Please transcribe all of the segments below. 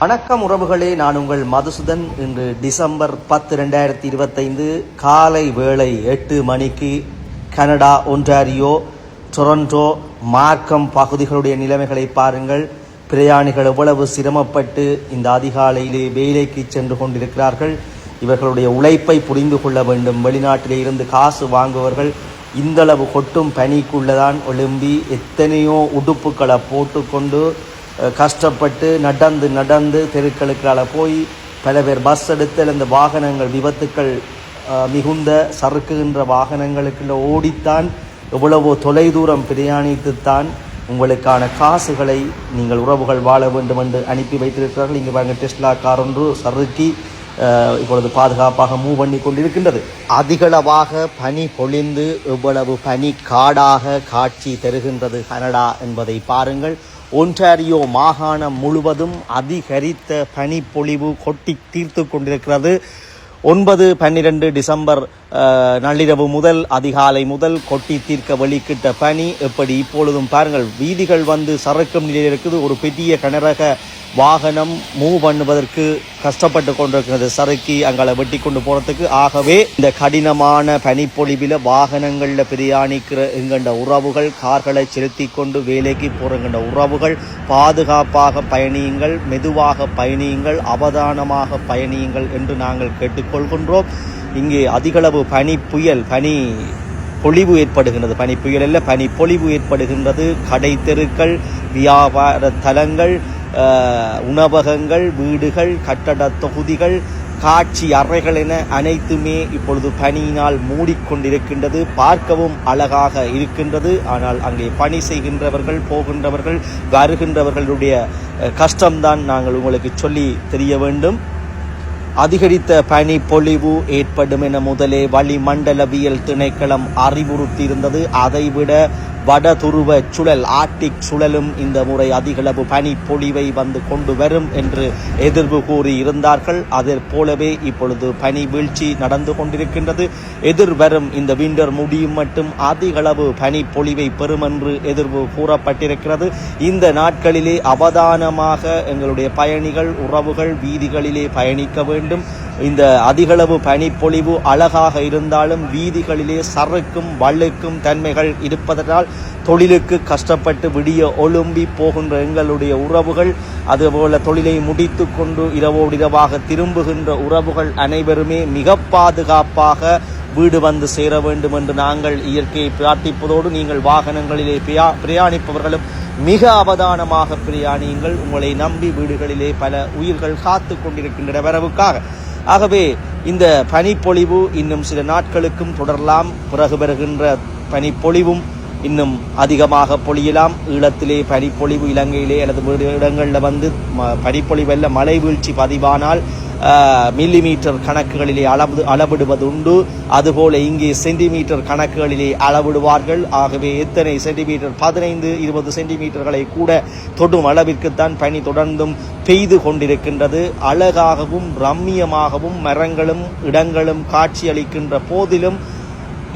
வணக்கம் உறவுகளே நான் உங்கள் மதுசூதன். இன்று டிசம்பர் பத்து ரெண்டாயிரத்தி இருபத்தைந்து காலை வேளை எட்டு மணிக்கு கனடா ஒன்றாரியோ டொரண்டோ மார்க்கம் பகுதிகளுடைய நிலைமைகளை பாருங்கள். பிரயாணிகள் எவ்வளவு சிரமப்பட்டு இந்த அதிகாலையிலே வேலைக்கு சென்று கொண்டிருக்கிறார்கள். இவர்களுடைய உழைப்பை புரிந்து கொள்ள வேண்டும். வெளிநாட்டிலே இருந்து காசு வாங்குவர்கள் இந்தளவு கொட்டும் பனிக்குள்ளதான் எழும்பி எத்தனையோ உடுப்புகளை போட்டுக்கொண்டு கஷ்டப்பட்டு நடந்து நடந்து தெருக்களுக்கால் போய் பல பேர் பஸ் எடுத்து இந்த வாகனங்கள் விபத்துக்கள் மிகுந்த சறுக்குகின்ற வாகனங்களுக்குள்ள ஓடித்தான். எவ்வளவோ தொலைதூரம் பிரயாணித்துத்தான். உங்களுக்கான காசுகளை நீங்கள் உறவுகள் வாழ வேண்டும் என்று அனுப்பி வைத்திருக்கிறார்கள். இங்கே பாருங்கள் டெஸ்லா கார் ஒன்று சறுக்கி இப்பொழுது பாதுகாப்பாக மூவ் பண்ணி கொண்டிருக்கின்றது. அதிகளவாக பனி பொழிந்து எவ்வளவு பனி காடாக காட்சி தருகின்றது கனடா என்பதை பாருங்கள். ஒன்டாரியோ மாகாணம் முழுவதும் அதிகரித்த பனிப்பொழிவு கொட்டி தீர்த்து கொண்டிருக்கிறது. ஒன்பது பன்னிரண்டு டிசம்பர் நள்ளிரவு முதல் அதிகாலை முதல் கொட்டி தீர்க்க வெளிக்கிட்ட பனி எப்படி இப்பொழுதும் பாருங்கள் வீதிகள் வந்து சறுக்கும் நிலையில் இருக்குது. ஒரு பெரிய கனரக வாகனம் மூவ் பண்ணுவதற்கு கஷ்டப்பட்டு கொண்டிருக்கிறது. சறுக்கி அங்களை வெட்டி கொண்டு போகிறதுக்கு ஆகவே இந்த கடினமான பனிப்பொழிவில் வாகனங்களில் பிரயாணிக்கிற எங்கண்ட உறவுகள் கார்களை செலுத்தி கொண்டு வேலைக்கு போறங்கண்ட உறவுகள் பாதுகாப்பாக பயணியுங்கள் மெதுவாக பயணியுங்கள் அவதானமாக பயணியுங்கள் என்று நாங்கள் கேட்டுக்கொள்கின்றோம். இங்கே அதிகளவு பனி புயல் பனி பொழிவு ஏற்படுகின்றது. பனி புயல் அல்ல பனி பொழிவு ஏற்படுகின்றது. கடை தெருக்கள் வியாபார தலங்கள் உணவகங்கள் வீடுகள் கட்டட தொகுதிகள் காட்சி அறைகள் என அனைத்துமே இப்பொழுது பனியினால் மூடிக்கொண்டிருக்கின்றது. பார்க்கவும் அழகாக இருக்கின்றது. ஆனால் அங்கே பணி செய்கின்றவர்கள் போகின்றவர்கள் வருகின்றவர்களுடைய கஷ்டம்தான் நாங்கள் உங்களுக்கு சொல்லி தெரிய வேண்டும். அதிகரித்த பனி பொழிவு ஏற்படும் என முதலே வளிமண்டலவியல் திணைக்களம் அறிவுறுத்தியிருந்தது. அதைவிட வடதுருவ சுழல் ஆர்டிக் சுழலும் இந்த முறை அதிகளவு பனி பொழிவை வந்து கொண்டு வரும் என்று எதிர்வு கூறி இருந்தார்கள் அதே போலவே இப்பொழுது பனி வீழ்ச்சி நடந்து கொண்டிருக்கின்றது. எதிர்வரும் இந்த விண்டர் முடியும் மட்டும் அதிகளவு பனி பொழிவை பெறும் என்று எதிர்வு கூறப்பட்டிருக்கிறது. இந்த நாட்களிலே அவதானமாக எங்களுடைய பயணிகள் உறவுகள் வீதிகளிலே பயணிக்க வேண்டும். இந்த அதிகளவு பனிப்பொழிவு அழகாக இருந்தாலும் வீதிகளிலே சறுக்கும் வழுக்கும் தன்மைகள் இருப்பதனால் தொழிலுக்கு கஷ்டப்பட்டு விடிய ஒழும்பி போகின்ற எங்களுடைய உறவுகள் அதுபோல தொழிலை முடித்து கொண்டு இரவோடு இரவாக திரும்புகின்ற உறவுகள் அனைவருமே மிக பாதுகாப்பாக வீடு வந்து சேர வேண்டும் என்று நாங்கள் இயற்கையை பிரார்த்திப்பதோடு நீங்கள் வாகனங்களிலே பிரியா பிரயாணிப்பவர்களும் மிக அவதானமாக பிரயாணியுங்கள். உங்களை நம்பி வீடுகளிலே பல உயிர்கள் காத்து கொண்டிருக்கின்றன வரவுக்காக. ஆகவே இந்த பனிப்பொழிவு இன்னும் சில நாட்களுக்கும் தொடரலாம். பிறகு வருகின்ற பனிப்பொழிவும் இன்னும் அதிகமாக பொழியலாம். ஈழத்திலே பனிப்பொழிவு இலங்கையிலே அல்லது வேறு இடங்களில் வந்து ம- பனிப்பொழிவல்ல மழை வீழ்ச்சி பதிவானால் மில்லி மீட்டர் கணக்குகளிலே அளவு அளவிடுவது உண்டு அதுபோல இங்கே சென்டிமீட்டர் கணக்குகளிலே அளவிடுவார்கள். ஆகவே எத்தனை சென்டிமீட்டர் பதினைந்து இருபது சென்டிமீட்டர்களை கூட தொடும் அளவிற்குத்தான் பனி தொடர்ந்தும் பெய்து கொண்டிருக்கின்றது. அழகாகவும் ரம்மியமாகவும் மரங்களும் இடங்களும் காட்சியளிக்கின்ற போதிலும்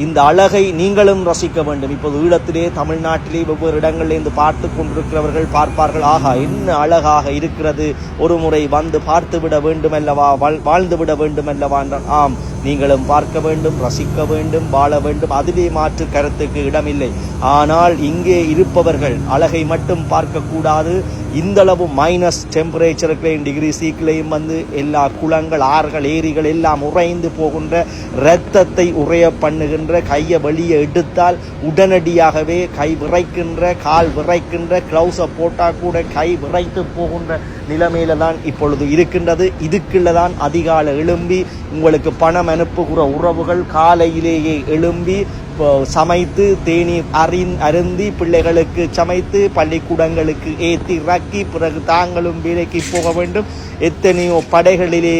இந்த அழகை நீங்களும் ரசிக்க வேண்டும். இப்போது ஈழத்திலே தமிழ்நாட்டிலே வெவ்வேறு இடங்களிலிருந்து பார்த்து கொண்டிருக்கிறவர்கள் பார்ப்பார்கள் ஆகா என்ன அழகாக இருக்கிறது. ஒரு முறை வந்து பார்த்து விட வேண்டும் அல்லவா வாழ்- வாழ்ந்து விட வேண்டும் அல்லவா என்றால் ஆம் நீங்களும் பார்க்க வேண்டும் ரசிக்க வேண்டும் வாழ வேண்டும். அதுவே மாற்று கருத்துக்கு இடமில்லை. ஆனால் இங்கே இருப்பவர்கள் அழகை மட்டும் பார்க்கக்கூடாது இந்தளவு மைனஸ் டெம்பரேச்சருக்குலையும் டிகிரி சீக்கிலையும் வந்து எல்லா குளங்கள் ஆறுகள் ஏரிகள் எல்லாம் உறைந்து போகின்ற இரத்தத்தை உறைய பண்ணுகின்ற கையை வெளியே எடுத்தால் உடனடியாகவே கை விரைக்கின்ற கால் விரைக்கின்ற க்ளவுஸை போட்டால் கூட கை விரைத்து போகின்ற நிலைமையில தான் இப்பொழுது இருக்கின்றது. இதுக்குள்ள தான் அதிகாலை எழும்பி உங்களுக்கு பணம் அனுப்புகிற உறவுகள் காலையிலேயே எழும்பி இப்போ சமைத்து தேநீர் அறிந் அருந்தி பிள்ளைகளுக்கு சமைத்து பள்ளிக்கூடங்களுக்கு ஏற்றி இறக்கி பிறகு தாங்களும் வேலைக்கு போக வேண்டும். எத்தனையோ படைகளிலே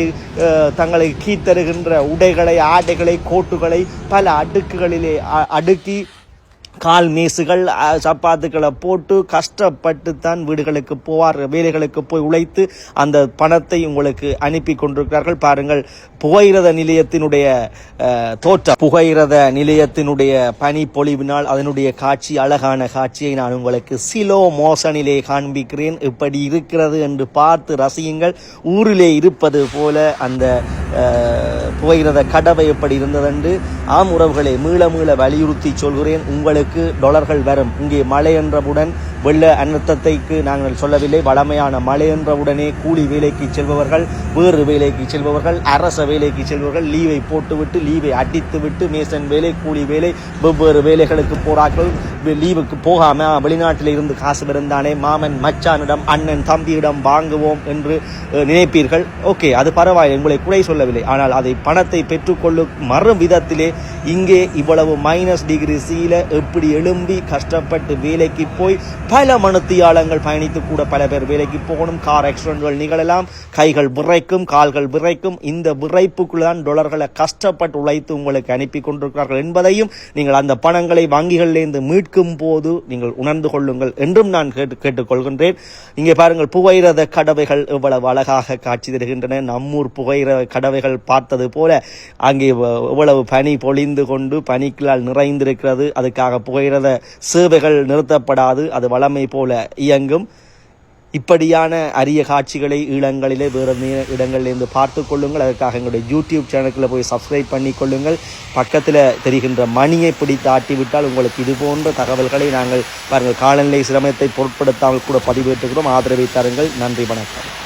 தங்களை கீத்தருகின்ற உடைகளை ஆடைகளை கோட்டுகளை பல அடுக்குகளிலே அடுக்கி கால் மேசுகள் சப்பாத்துக்களை போட்டு கஷ்டப்பட்டு தான் வீடுகளுக்கு போவார் வேலைகளுக்கு போய் உழைத்து அந்த பணத்தை உங்களுக்கு அனுப்பி கொண்டிருக்கிறார்கள். பாருங்கள் புகையிரத நிலையத்தினுடைய தோற்றம். புகையிரத நிலையத்தினுடைய பனி பொழிவினால் அதனுடைய காட்சி அழகான காட்சியை நான் உங்களுக்கு சிலோ மோசனிலே காண்பிக்கிறேன். இப்படி இருக்கிறது என்று பார்த்து ரசியுங்கள். ஊரிலே இருப்பது போல அந்த புகையிரத கடவை எப்படி இருந்ததென்று ஆம் உறவுகளை மீள மீள வலியுறுத்தி சொல்கிறேன். உங்களுக்கு டாலர்கள் வரும். இங்கே மழை என்றவுடன் வெள்ள அனர்த்தத்தைக்கு நாங்கள் சொல்லவில்லை. வளமையான மழை என்றவுடனே கூலி வேலைக்கு செல்பவர்கள் வேறு வேலைக்கு செல்பவர்கள் அரச வேலைக்கு செல்பவர்கள் லீவை போட்டுவிட்டு லீவை அடித்துவிட்டு மேசன் வேலை கூலி வேலை வெவ்வேறு வேலைகளுக்கு போறார்கள். லீவுக்கு போகாம வெளிநாட்டில் இருந்து காசு இருந்தானே மாமன் மச்சானிடம் அண்ணன் தம்பியிடம் வாங்குவோம் என்று நினைப்பீர்கள். ஓகே அது பரவாயில்லை. உங்களை குறை சொல்லவில்லை. ஆனால் அதை பணத்தை பெற்றுக்கொள்ளும் மறு விதத்திலே இங்கே இவ்வளவு மைனஸ் டிகிரி சீல எப்படி எழும்பி கஷ்டப்பட்டு வேலைக்கு போய் பல மனுத்தியாளங்கள் பயணித்து கூட பல பேர் வேலைக்கு போகணும். கார் ஆக்சிடென்ட்கள் நிகழலாம். கைகள் விரைக்கும் கால்கள் விரைக்கும். இந்த விரைப்புக்குள் தான் டொலர்களை கஷ்டப்பட்டு உழைத்து உங்களுக்கு அனுப்பி கொண்டிருக்கிறார்கள் என்பதையும் நீங்கள் அந்த பணங்களை வங்கிகளிலிருந்து மீட்கும் போது நீங்கள் உணர்ந்து கொள்ளுங்கள் என்றும் நான் கேட்டு கேட்டுக்கொள்கின்றேன். இங்கே பாருங்கள் புகையிரத கடவைகள் எவ்வளவு அழகாக காட்சி தருகின்றன. நம்மூர் புகையிர கடவைகள் பார்த்தது போல அங்கே எவ்வளவு பனி பொழிந்து கொண்டு பனிக்களால் நிறைந்திருக்கிறது. அதுக்காக புகையிரத சேவைகள் நிறுத்தப்படாது அது வளமை போல இயங்கும். இப்படியான அரிய காட்சிகளை ஈழங்களிலே வேறு இடங்களிலிருந்து பார்த்து கொள்ளுங்கள். அதற்காக எங்களுடைய யூடியூப் சேனலில் போய் சப்ஸ்கிரைப் பண்ணி கொள்ளுங்கள். பக்கத்தில் தெரிகின்ற மணியை பிடித்து ஆட்டிவிட்டால் உங்களுக்கு இது போன்ற தகவல்களை நாங்கள் பாருங்கள். காலநிலை சிரமத்தை பொருட்படுத்தாமல் கூட பதிவேற்றுகிறோம். ஆதரவை தருங்கள். நன்றி வணக்கம்.